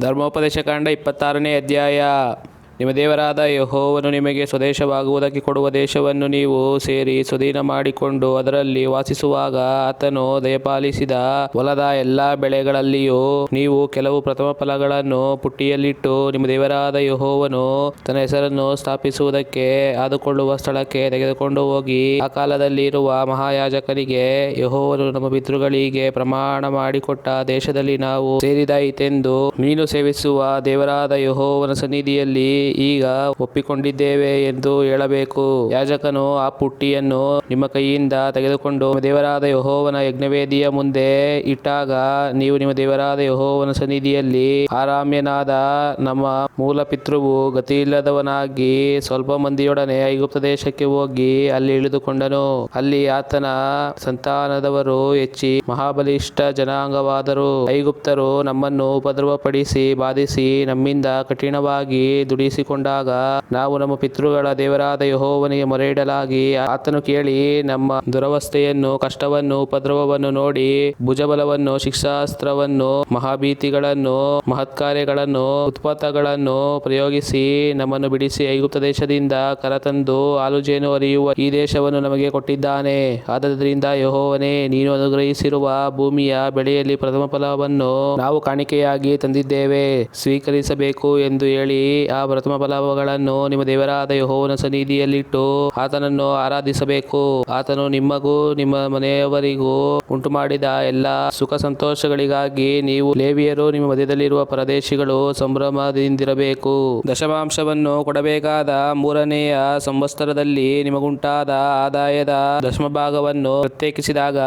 ಧರ್ಮೋಪದೇಶ ಕಾಂಡ ಇಪ್ಪತ್ತಾರನೇ ಅಧ್ಯಾಯ. ನಿಮ್ಮ ದೇವರಾದ ಯಹೋವನು ನಿಮಗೆ ಸ್ವದೇಶವಾಗುವುದಕ್ಕೆ ಕೊಡುವ ದೇಶವನ್ನು ನೀವು ಸೇರಿ ಸ್ವಾಧೀನ ಮಾಡಿಕೊಂಡು ಅದರಲ್ಲಿ ವಾಸಿಸುವಾಗ ಆತನು ದಯಪಾಲಿಸಿದ ಹೊಲದ ಎಲ್ಲಾ ಬೆಳೆಗಳಲ್ಲಿಯೂ ನೀವು ಕೆಲವು ಪ್ರಥಮ ಫಲಗಳನ್ನು ಪುಟ್ಟಿಯಲ್ಲಿಟ್ಟು ನಿಮ್ಮ ದೇವರಾದ ಯೆಹೋವನು ತನ್ನ ಹೆಸರನ್ನು ಸ್ಥಾಪಿಸುವುದಕ್ಕೆ ಆದುಕೊಳ್ಳುವ ಸ್ಥಳಕ್ಕೆ ತೆಗೆದುಕೊಂಡು ಹೋಗಿ, ಆ ಕಾಲದಲ್ಲಿ ಇರುವ ಮಹಾಯಾಜಕನಿಗೆ ಯಹೋವನು ನಮ್ಮ ಪಿತೃಗಳಿಗೆ ಪ್ರಮಾಣ ಮಾಡಿಕೊಟ್ಟ ದೇಶದಲ್ಲಿ ನಾವು ಸೇರಿದಾಯಿತೆಂದು ನೀನು ಸೇವಿಸುವ ದೇವರಾದ ಯಹೋವನ ಸನ್ನಿಧಿಯಲ್ಲಿ ಈಗ ಒಪ್ಪಿಕೊಂಡಿದ್ದೇವೆ ಎಂದು ಹೇಳಬೇಕು. ಯಾಜಕನು ಆ ಪುಟ್ಟಿಯನ್ನು ನಿಮ್ಮ ಕೈಯಿಂದ ತೆಗೆದುಕೊಂಡು ದೇವರಾದ ಯಹೋವನ ಯಜ್ಞವೇದಿಯ ಮುಂದೆ ಇಟ್ಟಾಗ ನೀವು ನಿಮ್ಮ ದೇವರಾದ ಯಹೋವನ ಸನ್ನಿಧಿಯಲ್ಲಿ ಆರಾಮ್ಯನಾದ ನಮ್ಮ ಮೂಲ ಪಿತೃವು ಗತಿಯಿಲ್ಲದವನಾಗಿ ಸ್ವಲ್ಪ ಮಂದಿಯೊಡನೆ ಐಗುಪ್ತ ದೇಶಕ್ಕೆ ಹೋಗಿ ಅಲ್ಲಿ ಇಳಿದುಕೊಂಡನು. ಅಲ್ಲಿ ಆತನ ಸಂತಾನದವರು ಹೆಚ್ಚಿ ಮಹಾಬಲಿಷ್ಠ ಜನಾಂಗವಾದರು. ಐಗುಪ್ತರು ನಮ್ಮನ್ನು ಉಪದ್ರವಪಡಿಸಿ, ಬಾಧಿಸಿ, ನಮ್ಮಿಂದ ಕಠಿಣವಾಗಿ ದುಡಿಸಿಕೊಂಡಾಗ ನಾವು ನಮ್ಮ ಪಿತೃಗಳ ದೇವರಾದ ಯೆಹೋವನಿಗೆ ಮೊರೆಯಿಡಲಾಗಿ ಆತನು ಕೇಳಿ ನಮ್ಮ ದುರವಸ್ಥೆಯನ್ನು, ಕಷ್ಟವನ್ನು, ಉಪದ್ರವವನ್ನು ನೋಡಿ, ಭುಜಬಲವನ್ನು, ಶಿಕ್ಷಾಸ್ತ್ರವನ್ನು, ಮಹಾಭೀತಿಗಳನ್ನು, ಮಹತ್ಕಾರ್ಯಗಳನ್ನು ಉತ್ಪತ್ತಗಳನ್ನು ಪ್ರಯೋಗಿಸಿ ನಮ್ಮನ್ನು ಬಿಡಿಸಿ ಐಗುಪ್ತ ದೇಶದಿಂದ ಕರತಂದು ಆಲುಜೇನು ಅರಿಯುವ ಈ ದೇಶವನ್ನು ನಮಗೆ ಕೊಟ್ಟಿದ್ದಾನೆ. ಆದ್ದರಿಂದ ಯಹೋವನೇ, ನೀನು ಅನುಗ್ರಹಿಸಿರುವ ಭೂಮಿಯ ಬೆಳೆಯಲ್ಲಿ ಪ್ರಥಮ ಫಲವನ್ನು ನಾವು ಕಾಣಿಕೆಯಾಗಿ ತಂದಿದ್ದೇವೆ. ಸ್ವೀಕರಿಸಬೇಕು ಎಂದು ಹೇಳಿ ಆ ಪ್ರಥಮ ಫಲಗಳನ್ನು ನಿಮ್ಮ ದೇವರಾದ ಯಹೋವನ ಸನ್ನಿಧಿಯಲ್ಲಿಟ್ಟು ಆತನನ್ನು ಆರಾಧಿಸಬೇಕು. ಆತನು ನಿಮಗೂ ನಿಮ್ಮ ಮನೆಯವರಿಗೂ ಉಂಟು ಮಾಡಿದ ಎಲ್ಲಾ ಸುಖ ಸಂತೋಷಗಳಿಗಾಗಿ ನೀವು ಲೇವಿಯರು, ನಿಮ್ಮ ಮಧ್ಯದಲ್ಲಿರುವ ಪರದೇಶಿಗಳು ಸಂಭ್ರಮದಿಂದಿರಬೇಕು. ದಶಮಾಂಶವನ್ನು ಕೊಡಬೇಕಾದ ಮೂರನೆಯ ಸಂವತ್ಸರದಲ್ಲಿ ನಿಮಗುಂಟಾದ ಆದಾಯದ ದಶಮ ಭಾಗವನ್ನು ಪ್ರತ್ಯೇಕಿಸಿದಾಗ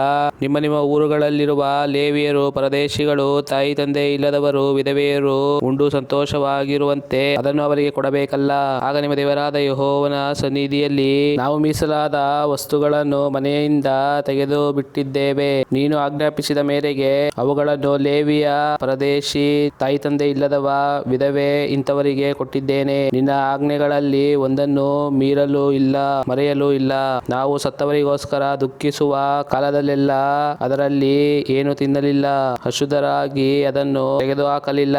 ನಿಮ್ಮ ನಿಮ್ಮ ಊರುಗಳಲ್ಲಿರುವ ಲೇವಿಯರು, ಪರದೇಶಿಗಳು, ತಾಯಿ, ತಂದೆ ಇಲ್ಲದವರು, ವಿಧವೆಯರು ಉಂಡು ಸಂತೋಷವಾಗಿರುವಂತೆ ಅದನ್ನು ಅವರಿಗೆ ಕೊಡಬೇಕಲ್ಲ. ಆಗ ನಿಮ್ಮ ದೇವರಾದ ಯಹೋವನ ಸನ್ನಿಧಿಯಲ್ಲಿ ನಾವು ಮೀಸಲಾದ ವಸ್ತುಗಳನ್ನು ಮನೆಯಿಂದ ತೆಗೆದು ಬಿಟ್ಟಿದ್ದೇವೆ ನೀನು ಆಜ್ಞಾಪಿಸಿದ ಮೇರೆಗೆ ಅವುಗಳನ್ನು ಲೇವಿಯ ಪ್ರದೇಶಿ ತಾಯಿ ತಂದೆ ಇಲ್ಲದವ ವಿಧವೆ ಇಂಥವರಿಗೆ ಕೊಟ್ಟಿದ್ದೇನೆ. ನಿನ್ನ ಆಜ್ಞೆಗಳಲ್ಲಿ ಒಂದನ್ನು ಮೀರಲು ಇಲ್ಲ, ಮರೆಯಲು ಇಲ್ಲ. ನಾವು ಸತ್ತವರಿಗೋಸ್ಕರ ದುಃಖಿಸುವ ಕಾಲದಲ್ಲೆಲ್ಲ ಅದರಲ್ಲಿ ಏನು ತಿನ್ನಲಿಲ್ಲ ಅಶುದ್ಧರಾಗಿ ಅದನ್ನು ತೆಗೆದುಹಾಕಲಿಲ್ಲ.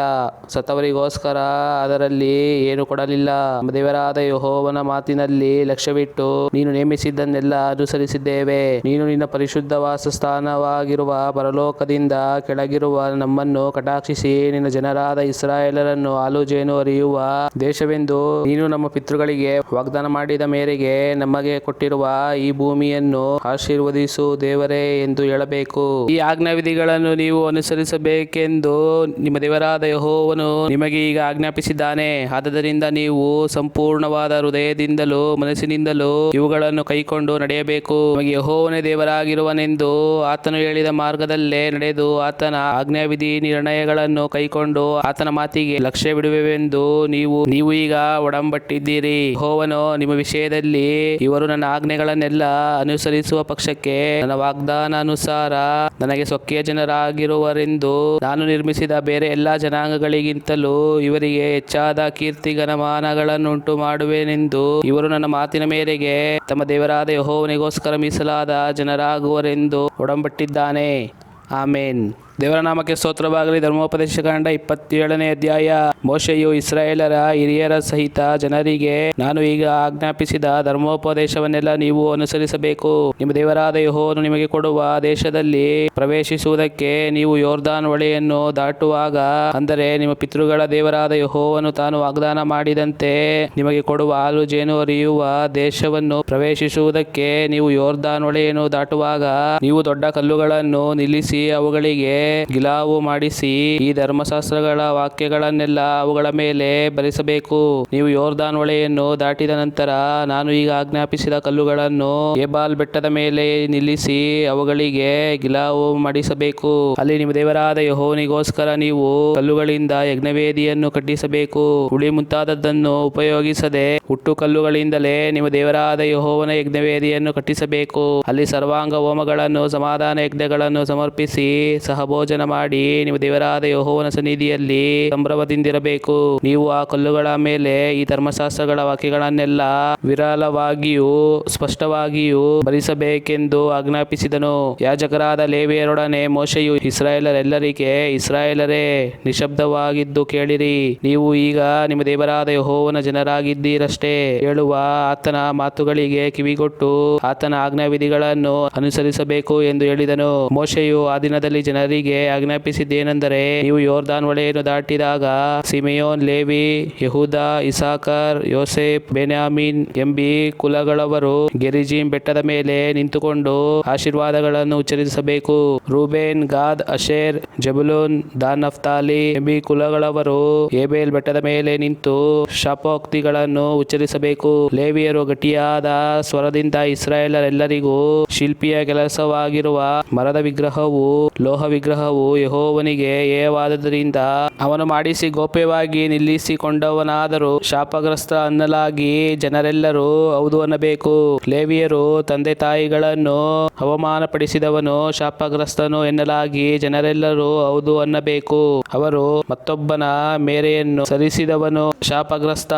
ಸತ್ತವರಿಗೋಸ್ಕರ ಅದರಲ್ಲಿ ಏನು ಕೊಡಲಿಲ್ಲ. ದೇವರಾದ ಯಹೋವನ ಮಾತಿನಲ್ಲಿ ಲಕ್ಷ್ಯವಿಟ್ಟು, ನೀನು ನೇಮಿಸಿದ್ದನ್ನೆಲ್ಲ ಅನುಸರಿಸಿದ್ದೇವೆ. ನೀನು ನಿನ್ನ ಪರಿಶುದ್ಧ ವಾಸಸ್ಥಾನವಾಗಿರುವ ಪರಲೋಕದಿಂದ ಕೆಳಗಿರುವ ನಮ್ಮನ್ನು ಕಟಾಕ್ಷಿಸಿ, ನಿನ್ನ ಜನರಾದ ಇಸ್ರಾಯೇಲರನ್ನು ಆಲೂಜೇನು ಅರಿಯುವ ದೇಶವೆಂದು ನೀನು ನಮ್ಮ ಪಿತೃಗಳಿಗೆ ವಾಗ್ದಾನ ಮಾಡಿದ ಮೇರೆಗೆ ನಮಗೆ ಕೊಟ್ಟಿರುವ ಈ ಭೂಮಿಯನ್ನು ಆಶೀರ್ವದಿಸು ದೇವರೇ ಎಂದು ಹೇಳಬೇಕು. ಈ ಆಜ್ಞಾವಿಧಿಗಳನ್ನು ನೀವು ಅನುಸರಿಸಬೇಕೆಂದು ನಿಮ್ಮ ದೇವರಾದ ಯಹೋವನು ನಿಮಗೆ ಈಗ ಆಜ್ಞಾಪಿಸಿದ್ದಾನೆ. ಆದದರಿಂದ ನೀವು ಸಂಪೂರ್ಣವಾದ ಹೃದಯದಿಂದಲೂ ಮನಸ್ಸಿನಿಂದಲೂ ಇವುಗಳನ್ನು ಕೈಕೊಂಡು ನಡೆಯಬೇಕು. ಯಹೋವನೇ ದೇವರಾಗಿರುವನೆಂದು ಆತನು ಹೇಳಿದ ಮಾರ್ಗದಲ್ಲೇ ನಡೆದು ಆತನ ಆಜ್ಞಾವಿಧಿ ನಿರ್ಣಯಗಳನ್ನು ಕೈಕೊಂಡು ಆತನ ಮಾತಿಗೆ ಲಕ್ಷ್ಯ ಬಿಡುವೆವೆಂದು ನೀವು ನೀವು ಈಗ ಒಡಂಬಟ್ಟಿದ್ದೀರಿ. ಹೋವನು ನಿಮ್ಮ ವಿಷಯದಲ್ಲಿ ಇವರು ನನ್ನ ಆಜ್ಞೆಗಳನ್ನೆಲ್ಲ ಅನುಸರಿಸುವ ಪಕ್ಷಕ್ಕೆ ನನ್ನ ವಾಗ್ದಾನ ಅನುಸಾರ ನನಗೆ ಸ್ವಕೀಯ ಜನರಾಗಿರುವರೆಂದು ನಾನು ನಿರ್ಮಿಸಿದ ಬೇರೆ ಎಲ್ಲಾ ಜನಾಂಗಗಳಿಗಿಂತಲೂ ಇವರಿಗೆ ಹೆಚ್ಚಾದ ಕೀರ್ತಿ ಘನಮಾನಗಳನ್ನುಂಟು ಮಾಡುವೆನೆಂದು ಇವರು ನನ್ನ ಮಾತಿನ ಮೇರೆಗೆ ತಮ್ಮ ದೇವರಾದ ಯಹೋವನಿಗೋಸ್ಕರ ಮೀಸಲಾದ ಜನರಾಗುವರೆಂದು ಒಡಂಬಟ್ಟಿದ್ದಾನೆ. ಆಮೇನ್. ದೇವರ ನಾಮಕ್ಕೆ ಸ್ತೋತ್ರವಾಗಲಿ. ಧರ್ಮೋಪದೇಶ ಕಂಡ ಇಪ್ಪತ್ತೇಳನೇ ಅಧ್ಯಾಯ. ಮೋಶೆಯು ಇಸ್ರಾಯೇಲರ ಹಿರಿಯರ ಸಹಿತ ಜನರಿಗೆ, ನಾನು ಈಗ ಆಜ್ಞಾಪಿಸಿದ ಧರ್ಮೋಪದೇಶವನ್ನೆಲ್ಲ ನೀವು ಅನುಸರಿಸಬೇಕು. ನಿಮ್ಮ ದೇವರಾದ ಯಹೋನು ನಿಮಗೆ ಕೊಡುವ ದೇಶದಲ್ಲಿ ಪ್ರವೇಶಿಸುವುದಕ್ಕೆ ನೀವು ಯೋರ್ದಾನ್ ಹೊಳೆಯನ್ನು ದಾಟುವಾಗ, ಅಂದರೆ ನಿಮ್ಮ ಪಿತೃಗಳ ದೇವರಾದ ಯಹೋವನ್ನು ತಾನು ವಾಗ್ದಾನ ಮಾಡಿದಂತೆ ನಿಮಗೆ ಕೊಡುವ ಹಾಲು, ಜೇನು ಹರಿಯುವ ದೇಶವನ್ನು ಪ್ರವೇಶಿಸುವುದಕ್ಕೆ ನೀವು ಯೋರ್ದಾನ್ ಹೊಳೆಯನ್ನು ದಾಟುವಾಗ, ನೀವು ದೊಡ್ಡ ಕಲ್ಲುಗಳನ್ನು ನಿಲ್ಲಿಸಿ ಅವುಗಳಿಗೆ ಗಿಲಾವು ಮಾಡಿಸಿ ಈ ಧರ್ಮಶಾಸ್ತ್ರಗಳ ವಾಕ್ಯಗಳನ್ನೆಲ್ಲ ಅವುಗಳ ಮೇಲೆ ಬರೆಸಬೇಕು. ನೀವು ಯೋರ್ದಾನ್ ಹೊಳೆಯನ್ನು ದಾಟಿದ ನಂತರ ನಾನು ಈಗ ಆಜ್ಞಾಪಿಸಿದ ಕಲ್ಲುಗಳನ್ನು ಏಬಾಲ್ ಬೆಟ್ಟದ ಮೇಲೆ ನಿಲ್ಲಿಸಿ ಅವುಗಳಿಗೆ ಗಿಲಾವು ಮಾಡಿಸಬೇಕು. ಅಲ್ಲಿ ನಿಮ್ಮ ದೇವರಾದ ಯಹೋನಿಗೋಸ್ಕರ ನೀವು ಕಲ್ಲುಗಳಿಂದ ಯಜ್ಞವೇದಿಯನ್ನು ಕಟ್ಟಿಸಬೇಕು. ಹುಳಿ ಮುಂತಾದದ್ದನ್ನು ಉಪಯೋಗಿಸದೆ ಹುಟ್ಟು ಕಲ್ಲುಗಳಿಂದಲೇ ನಿಮ್ಮ ದೇವರಾದ ಯಹೋವನ ಯಜ್ಞವೇದಿಯನ್ನು ಕಟ್ಟಿಸಬೇಕು. ಅಲ್ಲಿ ಸರ್ವಾಂಗ ಹೋಮಗಳನ್ನು ಸಮಾಧಾನ ಯಜ್ಞಗಳನ್ನು ಸಮರ್ಪಿಸಿ ಸಹಭೋಜ ಭೋಜನ ಮಾಡಿ ನಿಮ್ಮ ದೇವರಾದ ಯಹೋವನ ಸನ್ನಿಧಿಯಲ್ಲಿ ಸಂಭ್ರಮದಿಂದಿರಬೇಕು. ನೀವು ಆ ಕಲ್ಲುಗಳ ಮೇಲೆ ಈ ಧರ್ಮಶಾಸ್ತ್ರಗಳ ವಾಕ್ಯಗಳನ್ನೆಲ್ಲ ವಿರಳವಾಗಿಯೂ ಸ್ಪಷ್ಟವಾಗಿಯೂ ಭರಿಸಬೇಕೆಂದು ಆಜ್ಞಾಪಿಸಿದನು. ಯಾಜಕರಾದ ಲೇವಿಯರೊಡನೆ ಮೋಶೆಯು, ಇಸ್ರಾಯೇಲರೆಲ್ಲರಿಗೆ, ಇಸ್ರಾಯೇಲರೇ, ನಿಶಬ್ದವಾಗಿದ್ದು ಕೇಳಿರಿ. ನೀವು ಈಗ ನಿಮ್ಮ ದೇವರಾದ ಯಹೋವನ ಜನರಾಗಿದ್ದೀರಷ್ಟೇ. ಹೇಳುವ ಆತನ ಮಾತುಗಳಿಗೆ ಕಿವಿಗೊಟ್ಟು ಆತನ ಆಜ್ಞಾವಿಧಿಗಳನ್ನು ಅನುಸರಿಸಬೇಕು ಎಂದು ಹೇಳಿದನು. ಮೋಶೆಯು ಆ ದಿನದಲ್ಲಿ ಜನರಿಗೆ ಆಜ್ಞಾಪಿಸಿದ್ದೇನೆಂದರೆ ನೀವು ಯೋರ್ದಾನ್ ಹೊಳೆಯನ್ನು ದಾಟಿದಾಗ ಸಿಮಿಯೋನ್, ಲೇವಿ, ಯಹೂದ, ಇಸಾಕರ್, ಯೋಸೆಫ್, ಬೆನ್ಯಾಮಿನ್ ಎಂಬಿ ಕುಲಗಳವರು ಗೆರಿಜಿಮ್ ಬೆಟ್ಟದ ಮೇಲೆ ನಿಂತುಕೊಂಡು ಆಶೀರ್ವಾದಗಳನ್ನು ಉಚ್ಚರಿಸಬೇಕು. ರೂಬೇನ್, ಗಾದ್, ಅಶೇರ್, ಜಬುಲೂನ್ ದಾನ್ ಅಫ್ತಾಲಿ ಎಂಬಿ ಕುಲಗಳವರು ಏಬೇಲ್ ಬೆಟ್ಟದ ಮೇಲೆ ನಿಂತು ಶಾಪೋಕ್ತಿಗಳನ್ನು ಉಚ್ಚರಿಸಬೇಕು. ಲೇವಿಯರು ಗಟ್ಟಿಯಾದ ಸ್ವರದಿಂದ ಇಸ್ರಾಯೇಲರೆಲ್ಲರಿಗೂ ಶಿಲ್ಪಿಯ ಕೆಲಸವಾಗಿರುವ ಮರದ ವಿಗ್ರಹವು ಲೋಹ ವಿಗ್ರಹವು ಯಹೋವನಿಗೆ ಏಯವಾದದರಿಂದ ಅವನು ಮಾಡಿಸಿ ಗೋಪ್ಯವಾಗಿ ನಿಲ್ಲಿಸಿಕೊಂಡವನಾದರೂ ಶಾಪಗ್ರಸ್ತ ಅನ್ನಲಾಗಿ ಜನರೆಲ್ಲರೂ ಹೌದು ಅನ್ನಬೇಕು. ಲೇವಿಯರು ತಂದೆ ತಾಯಿಗಳನ್ನು ಅವಮಾನಪಡಿಸಿದವನು ಶಾಪಗ್ರಸ್ತನು ಎನ್ನಲಾಗಿ ಜನರೆಲ್ಲರೂ ಹೌದು ಅನ್ನಬೇಕು. ಅವರು ಮತ್ತೊಬ್ಬನ ಮೇರೆಯನ್ನು ಸರಿಸಿದವನು ಶಾಪಗ್ರಸ್ತ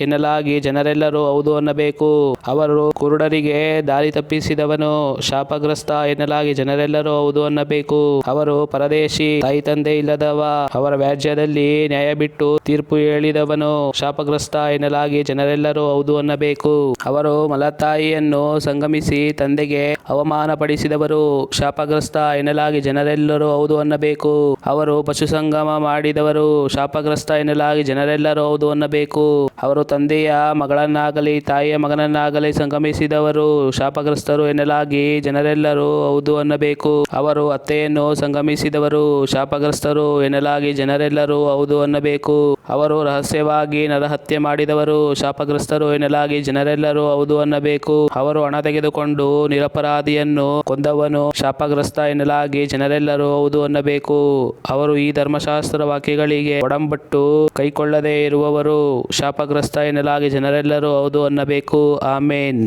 ಎನ್ನಲಾಗಿ ಜನರೆಲ್ಲರೂ ಹೌದು ಅನ್ನಬೇಕು. ಅವರು ಕುರುಡರಿಗೆ ದಾರಿ ತಪ್ಪಿಸಿದವನು ಶಾಪಗ್ರಸ್ತ ಎನ್ನಲಾಗಿ ಜನರೆಲ್ಲರೂ ಹೌದು ಅನ್ನಬೇಕು. ಅವರು ಪರದೇಶಿ, ತಾಯಿ ತಂದೆ ಇಲ್ಲದವ, ಅವರ ವ್ಯಾಜ್ಯದಲ್ಲಿ ನ್ಯಾಯ ಬಿಟ್ಟು ತೀರ್ಪು ಹೇಳಿದವನು ಶಾಪಗ್ರಸ್ತ ಎನ್ನಲಾಗಿ ಜನರೆಲ್ಲರೂ ಹೌದು ಅನ್ನಬೇಕು. ಅವರು ಮಲತಾಯಿಯನ್ನು ಸಂಗಮಿಸಿ ತಂದೆಗೆ ಅವಮಾನ ಪಡಿಸಿದವರು ಶಾಪಗ್ರಸ್ತ ಎನ್ನಲಾಗಿ ಜನರೆಲ್ಲರೂ ಹೌದು ಅನ್ನಬೇಕು. ಅವರು ಪಶು ಸಂಗಮ ಮಾಡಿದವರು ಶಾಪಗ್ರಸ್ತ ಎನ್ನಲಾಗಿ ಜನರೆಲ್ಲರೂ ಹೌದು ಅನ್ನಬೇಕು. ಅವರು ತಂದೆಯ ಮಗಳನ್ನಾಗಲಿ, ತಾಯಿಯ ಮಗನನ್ನಾಗಲಿ ಸಂಗಮಿಸಿದವರು ಶಾಪಗ್ರಸ್ತರು ಎನ್ನಲಾಗಿ ಜನರೆಲ್ಲರೂ ಹೌದು ಅನ್ನಬೇಕು. ಅವರು ಅತ್ತೆಯನ್ನು ಸಂಗಮಿಸಿದವರು ಶಾಪಗ್ರಸ್ತರು, ಎನ್ನಲಾಗಿ ಜನರೆಲ್ಲರೂ ಹೌದು ಅನ್ನಬೇಕು. ಅವರು ರಹಸ್ಯವಾಗಿ ನರಹತ್ಯೆ ಮಾಡಿದವರು, ಶಾಪಗ್ರಸ್ತರು, ಎನ್ನಲಾಗಿ ಜನರೆಲ್ಲರೂ ಹೌದು ಅನ್ನಬೇಕು. ಅವರು ಹಣ ತೆಗೆದುಕೊಂಡು ನಿರಪರಾಧಿಯನ್ನು ಕೊಂದವನು, ಶಾಪಗ್ರಸ್ತ ಎನ್ನಲಾಗಿ ಜನರೆಲ್ಲರೂ ಹೌದು ಅನ್ನಬೇಕು. ಅವರು ಈ ಧರ್ಮಶಾಸ್ತ್ರ ವಾಕ್ಯಗಳಿಗೆ ಒಡಂಬಟ್ಟು ಕೈಕೊಳ್ಳದೇ ಇರುವವರು, ಶಾಪಗ್ರಸ್ತ ಎನ್ನಲಾಗಿ ಜನರೆಲ್ಲರೂ ಹೌದು ಅನ್ನಬೇಕು. ಆಮೇನ್.